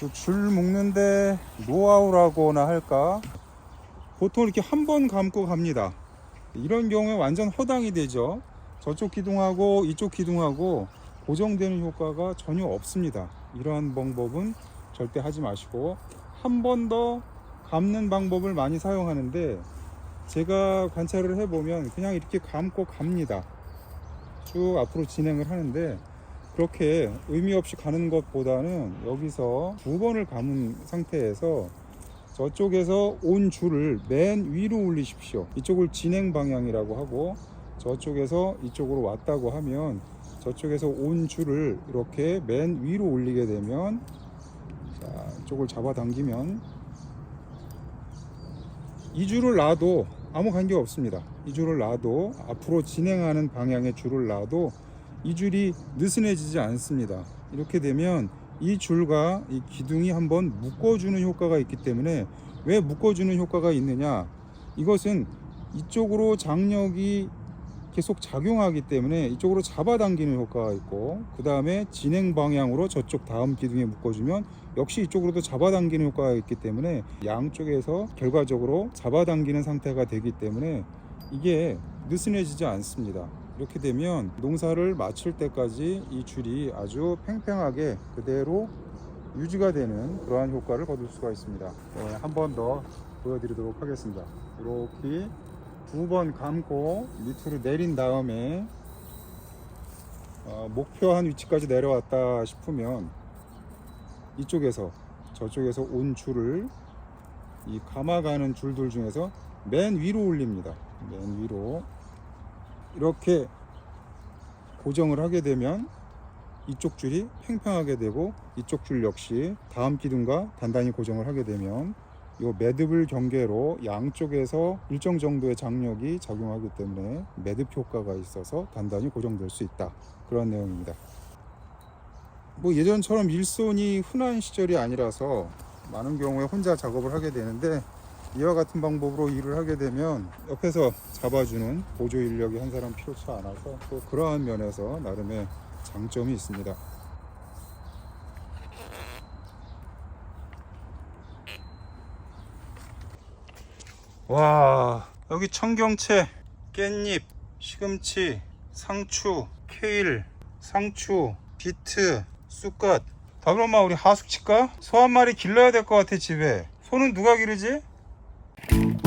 또줄 묶는데 노하우라고나 할까? 보통 이렇게 한 번 감고 갑니다. 이런 경우에 완전 허당이 되죠. 저쪽 기둥하고 이쪽 기둥하고 고정되는 효과가 전혀 없습니다. 이러한 방법은 절대 하지 마시고 한 번 더 감는 방법을 많이 사용하는데 제가 관찰을 해보면 그냥 이렇게 감고 갑니다. 쭉 앞으로 진행을 하는데 그렇게 의미 없이 가는 것보다는 여기서 두 번을 감은 상태에서 저쪽에서 온 줄을 맨 위로 올리십시오. 이쪽을 진행 방향이라고 하고 저쪽에서 이쪽으로 왔다고 하면 저쪽에서 온 줄을 이렇게 맨 위로 올리게 되면 자, 이쪽을 잡아당기면 이 줄을 놔도 아무 관계 없습니다. 이 줄을 놔도 앞으로 진행하는 방향의 줄을 놔도 이 줄이 느슨해지지 않습니다. 이렇게 되면 이 줄과 이 기둥이 한번 묶어주는 효과가 있기 때문에 왜 묶어주는 효과가 있느냐? 이것은 이쪽으로 장력이 계속 작용하기 때문에 이쪽으로 잡아당기는 효과가 있고 그 다음에 진행 방향으로 저쪽 다음 기둥에 묶어주면 역시 이쪽으로도 잡아당기는 효과가 있기 때문에 양쪽에서 결과적으로 잡아당기는 상태가 되기 때문에 이게 느슨해지지 않습니다. 이렇게 되면 농사를 마칠 때까지 이 줄이 아주 팽팽하게 그대로 유지가 되는 그러한 효과를 거둘 수가 있습니다. 한 번 더 보여드리도록 하겠습니다. 이렇게 두 번 감고 밑으로 내린 다음에 어, 목표한 위치까지 내려왔다 싶으면 이쪽에서 저쪽에서 온 줄을 이 감아가는 줄들 중에서 맨 위로 올립니다. 맨 위로 이렇게 고정을 하게 되면 이쪽 줄이 팽팽하게 되고 이쪽 줄 역시 다음 기둥과 단단히 고정을 하게 되면 이 매듭을 경계로 양쪽에서 일정 정도의 장력이 작용하기 때문에 매듭 효과가 있어서 단단히 고정될 수 있다 그런 내용입니다. 뭐 예전처럼 일손이 흔한 시절이 아니라서 많은 경우에 혼자 작업을 하게 되는데 이와 같은 방법으로 일을 하게 되면 옆에서 잡아주는 보조 인력이 한 사람 필요치 않아서 또 그러한 면에서 나름의 장점이 있습니다. 와 여기 청경채, 깻잎, 시금치, 상추, 케일, 상추, 비트, 쑥갓 다 그러면 우리 하숙 칠까? 소 한 마리 길러야 될 것 같아 집에 소는 누가 기르지? Thank you.